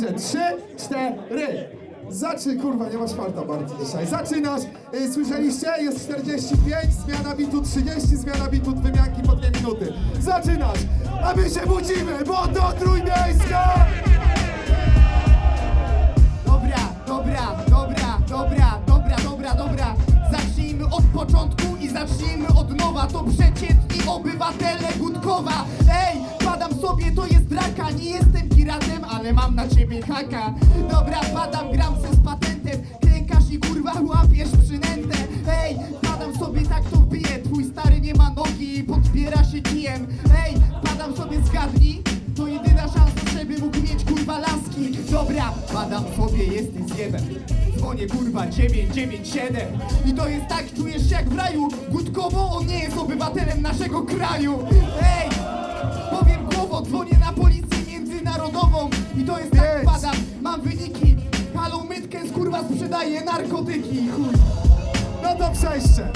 Dobrze, trzy, cztery. Zaczy, kurwa, nie masz farta bardziej dzisiaj. Zaczynasz, y, słyszeliście? Jest 45, zmiana bitu 30, zmiana bitu wymianki po dwie minuty. Zaczynasz, a my się budzimy, bo to Trójmiejska! Dobra, dobra, dobra, dobra, dobra, dobra, dobra Zacznijmy od początku i zacznijmy od nowa To przeciętni obywatele Gudkowa Ej, sobie, to jest draka. Nie jestem piratem, ale mam na ciebie haka. Dobra, padam, gram se z patentem. Klękasz i kurwa łapiesz przynętę. Ej, padam sobie, tak to wbije. Twój stary nie ma nogi i podbiera się kijem. Ej, padam sobie, zgadnij? To jedyna szansa, żeby mógł mieć kurwa laski. Dobra, padam sobie, jesteś zjebem Dzwonię kurwa 997 I to jest tak, czujesz się jak w raju. Gudkowo, on nie jest obywatelem naszego kraju. Ej, głowo, dzwonię na policję międzynarodową I to jest tak, padam, mam wyniki Halą mytkę z kurwa sprzedaje narkotyki Chuj. No to przejście.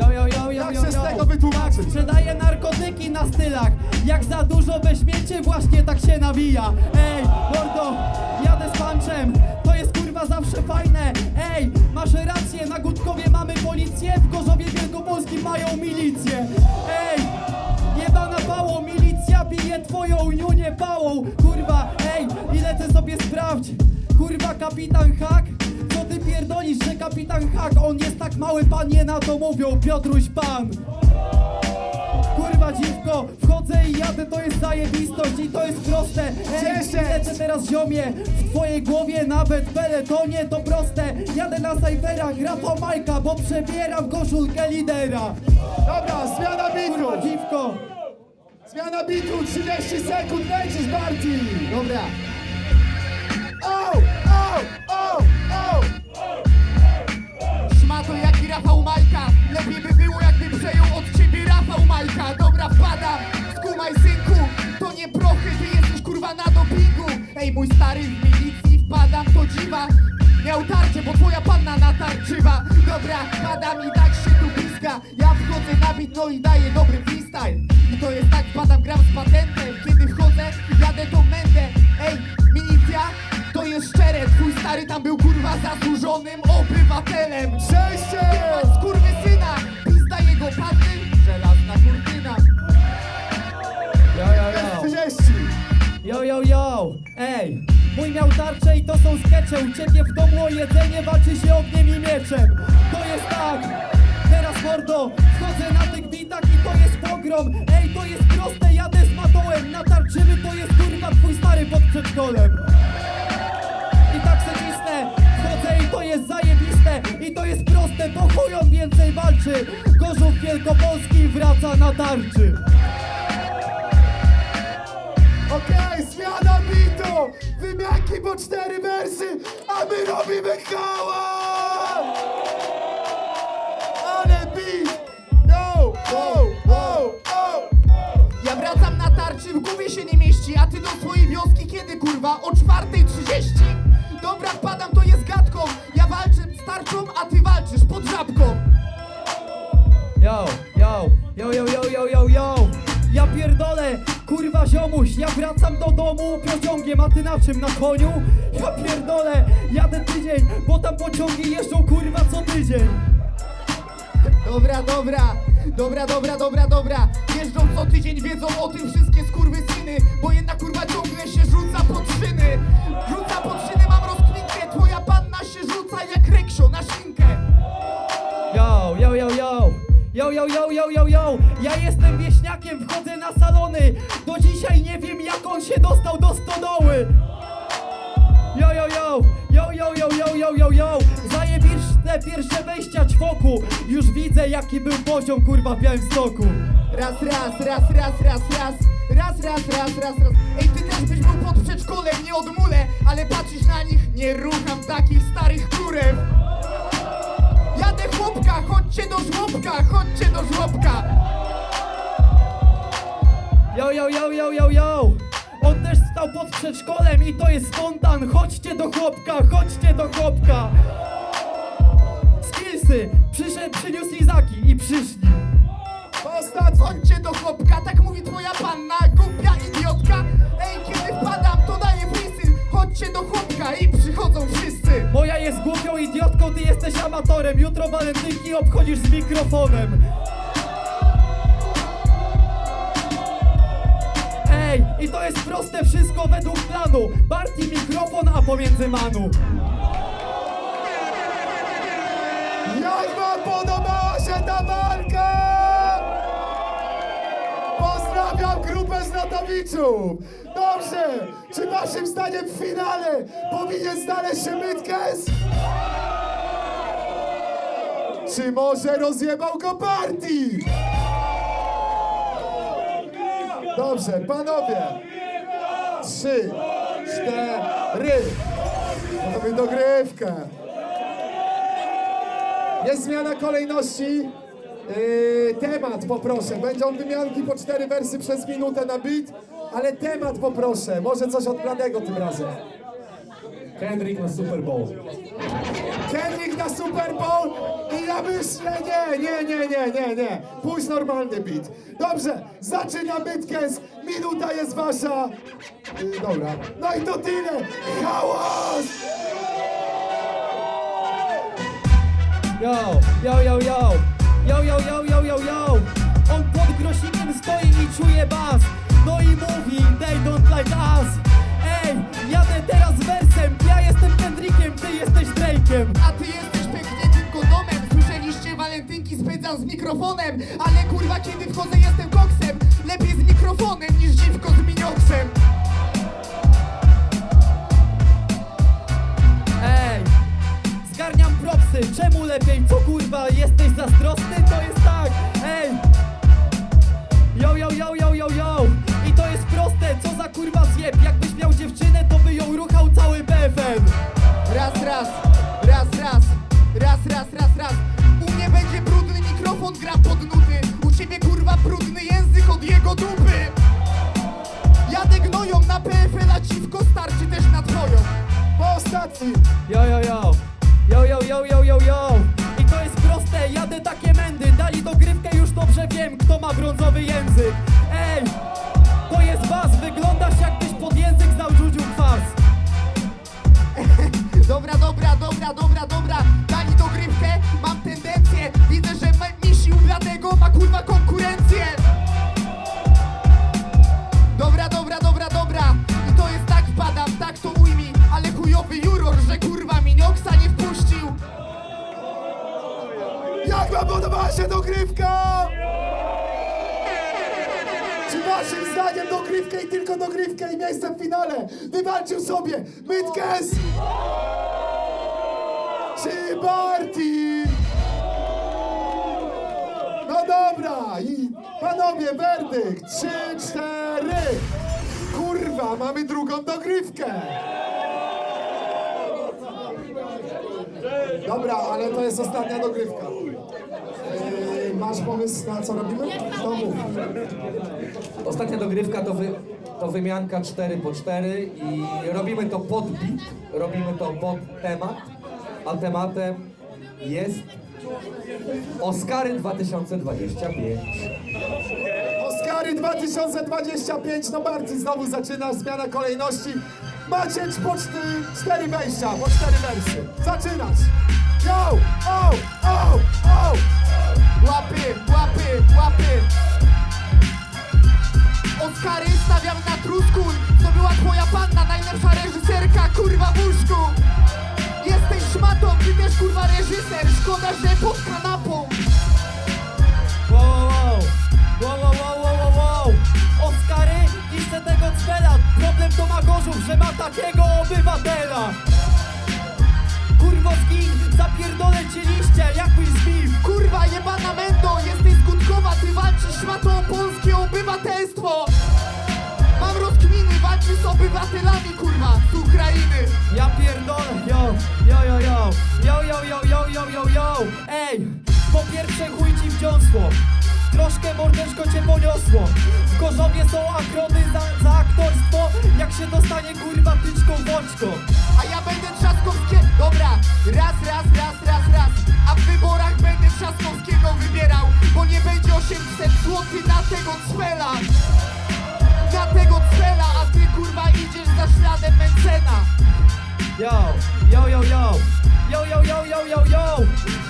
Yo, yo, yo, yo, Jak yo, się z yo. tego wytłumaczyć? Sprzedaje narkotyki na stylach. Jak za dużo weźmiecie, właśnie tak się nawija. Ej, mordo, jadę z panchem. To jest kurwa zawsze fajne. Ej, masz rację, na Gutkowie mamy policję, w Gorzowie Wielkopolskim mają milicję. Ej, bije twoją Junię pałą. Kurwa, ej, ile ty sobie sprawdź. Kurwa, kapitan Hak. Co ty pierdolisz, że kapitan Hak, on jest tak mały, panie na to mówią, Piotruś pan. Kurwa dziwko, wchodzę i jadę, to jest zajebistość i to jest proste Ej, lecę teraz ziomie, w twojej głowie nawet peletonie to proste Jadę na sajferach, Rafał Majka, bo przebieram koszulkę lidera Dobra, zmiana Kurwa bitu. dziwko, Zmiana bitu, 30 sekund, lecisz Barti. Dobra, O, o, o, o. Szmato jak i Rafał Majka. Lepiej by było jakby przejął od ciebie Rafał Majka. Dobra wpadam, skumaj synku. To nie prochy, ty jesteś kurwa na dopingu. Ej mój stary w milicji wpadam, to dziwa. Miał tarczę, bo twoja panna natarczywa. Dobra, wpadam i tak się tu bliska Ja wchodzę na bit, no i daję dobry freestyle I to jest tak, wpadam, gram z patentem Kiedy wchodzę, jadę to mędę Ej, milicja, to jest szczere Twój stary tam był kurwa zasłużonym obywatelem Przejście. Skurwysyna, pizda jego panny Żelazna kurtyna yo yo yo 30. Yo, yo, yo! Ej! Mój miał tarczę i to są skecze U ciebie w domu o jedzenie walczy się ogniem i mieczem I tak se cisnę, wchodzę i to jest zajebiste I to jest proste, bo chuj on więcej walczy Gorzów Wielkopolski wraca na tarczy Okej, zmiana bitu! Wymianki po cztery wersy, a my robimy hałas! W głowie się nie mieści A ty do swojej wioski kiedy kurwa? O 4.30? Dobra, wpadam, to jest gadką Ja walczę z tarczą, a ty walczysz pod żabką Yo, yo, yo, yo, yo, yo, yo, yo Ja pierdolę, kurwa ziomuś Ja wracam do domu pociągiem, a ty na czym? Na koniu? Ja pierdolę, jadę tydzień Bo tam pociągi jeżdżą kurwa co tydzień Dobra, dobra, dobra, dobra, dobra, dobra. Jeżdżą co tydzień, wiedzą o tym wszystkie skurwysyny Bo jedna kurwa ciągle się rzuca pod szyny. Rzuca pod szyny, mam rozkwitkę Twoja panna się rzuca jak reksio na szynkę. Yo, yo, yo, yo. Yo, yo, yo, yo, yo, yo. Ja jestem wieśniakiem, wchodzę na salony. Do dzisiaj nie wiem jak on się dostał do stodoły. Yo, yo, yo, yo, yo, yo, yo, yo, yo, yo Zajebiste pierwsze wejścia ćwoku. Już widzę jaki był poziom kurwa w Białymstoku Raz, raz, raz, raz, raz, raz. Raz, raz, raz, raz, raz. Ej, ty też byś był pod przedszkolem, nie odmulę Ale patrzysz na nich, nie rucham takich starych kurew. Jadę chłopka, chodźcie do żłobka, chodźcie do żłobka. Yo, yo, yo, yo, yo, yo. On też stał pod przedszkolem i to jest spontan. Chodźcie do chłopka, chodźcie do chłopka Przyszedł, przyniósł lizaki i przyszli. Ostatni! Chodźcie do chłopka, tak mówi twoja panna, głupia idiotka. Ej, kiedy wpadam, to daję Chodź chodźcie do chłopka i przychodzą wszyscy. Moja jest głupią idiotką, ty jesteś amatorem. Jutro walentynki obchodzisz z mikrofonem. Ej, i to jest proste wszystko według planu. Barti mikrofon, a pomiędzy manu podobała się ta walka? Pozdrawiam grupę Znatowiczów! Dobrze! Czy waszym zdaniem w finale powinien znaleźć się Mytkes? Czy może rozjebał go Barti? Dobrze, panowie! Trzy, cztery! Mamy dogrywkę! Jest zmiana kolejności. Yy, temat poproszę. Będą wymianki po cztery wersy przez minutę na beat, ale temat poproszę. Może coś od Bladego tym razem. Kendrick na Super Bowl. Kendrick na Super Bowl i ja myślę, nie, nie, nie, nie, nie, nie. Pójdź normalny beat. Dobrze, zaczyna Bytkes. Minuta jest wasza. Yy, dobra. No i to tyle. Hałas! Yo, yo, yo, yo. Yo, yo, yo, yo, yo, yo. On pod grosikiem stoi i czuje bas. No i mówi, they don't like us. Ej, jadę teraz wersem. Ja jestem Kendrickiem, ty jesteś Drake'em. A ty jesteś pękniętym kondomem Słyszeliście walentynki spędzam z mikrofonem. Ale kurwa kiedy wchodzę jestem koksem. Lepiej z mikrofonem niż co jesteś zazdrosny? To jest tak, ej. Yo, yo, yo, yo, yo, yo. I to jest proste, co za kurwa zjeb. Jakbyś miał dziewczynę, to by ją ruchał cały BFM. Raz, raz, raz, raz Raz, raz, raz, raz. U mnie będzie brudny mikrofon, gra pod nuty. U ciebie kurwa brudny język od jego dupy. Jadę gnoją na PFL, a dziwko starczy też na twoją. Po ostatni. Yo, yo, yo. Yo, yo, yo, yo, yo, yo jadę takie mędy Dali dogrywkę, już dobrze wiem, kto ma brązowy język. Ej, to jest was Wyglądasz jakbyś pod język Juju kwas. Dobra, dobra, dobra, dobra, dobra Dali dogrywkę, mam tendencję Widzę, że ma- misi u bladego ma kurwa konkurencję. Dobra, dobra, dobra, dobra I to jest tak wpadam, tak to ujmij Ale chujowy juror, że kurwa podobała się dogrywka? Czy waszym zdaniem dogrywkę i tylko dogrywkę i miejsce w finale wywalczył sobie Mytkes? Czy Barty? No dobra i panowie werdykt trzy, cztery Kurwa, mamy drugą dogrywkę Dobra, ale to jest ostatnia dogrywka Masz pomysł na co robimy? To mów. Ostatnia dogrywka to, wy, to wymianka 4 po 4 i robimy to pod beat, robimy to pod temat, a tematem jest Oscary 2025. Oscary 2025, no Barty znowu zaczyna zmiana kolejności. Macie po czty- cztery wejścia, po cztery wersy. Zaczynać! Ty walczysz szmatą o polskie obywatelstwo. Mam rozkminy, walczysz z obywatelami kurwa Z Ukrainy. Ja pierdolę, yo, yo, yo, yo, yo, yo, yo, yo, yo, yo, yo, ej, po pierwsze chuj ci w dziąsło, troszkę mordeczko cię poniosło, w Gorzowie są agrony za, za aktorstwo, jak się dostanie kurwa tyczką w oczko. A ja będę Trzaskowskie... Dobra, raz, raz, raz, raz, raz. A w wyborach będę Trzaskowskiego 800 zł na tego cmela. Na tego cmela, a ty kurwa idziesz za śladem Mencena. Yo, yo, yo, yo. Yo, yo, yo, yo, yo, yo.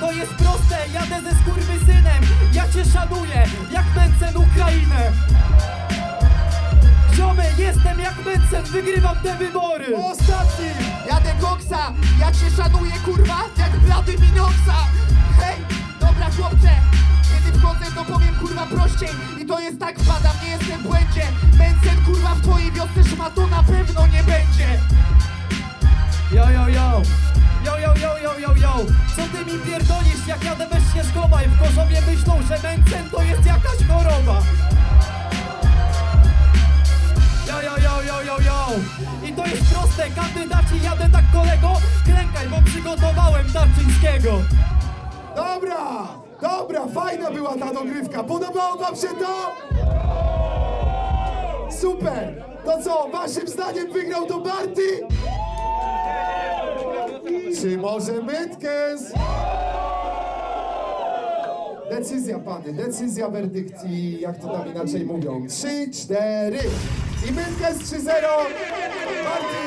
To jest proste, jadę ze skurwysynem. Ja cię szanuję, jak Mencen Ukrainę. Ziomy, jestem jak Mencen, wygrywam te wybory. Ostatni, jadę koksa Ja cię szanuję kurwa, jak blady minoksa Hej, dobra chłopcze kiedy wchodzę to powiem kurwa prościej. I to jest tak wpadam, nie jestem w błędzie. Mencen kurwa w twojej wiosce szmatu na pewno nie będzie. Yo, yo, yo. Yo, yo, yo, yo, yo, yo. Co ty mi pierdolisz, jak jadę weź się schowaj? W Gorzowie myślą, że Mencen to jest jakaś choroba. Yo, yo, yo, yo, yo, yo. I to jest proste, kandydaci jadę tak kolego. Klękaj, bo przygotowałem Tarczyńskiego. Dobra! Dobra, fajna była ta dogrywka. Podobało wam się to? Super! To co, waszym zdaniem wygrał to Barty? Czy może Mytkens? Decyzja, pany, decyzja, werdykt jak to tam inaczej mówią. 3, 4 i Mytkens 3-0. Barty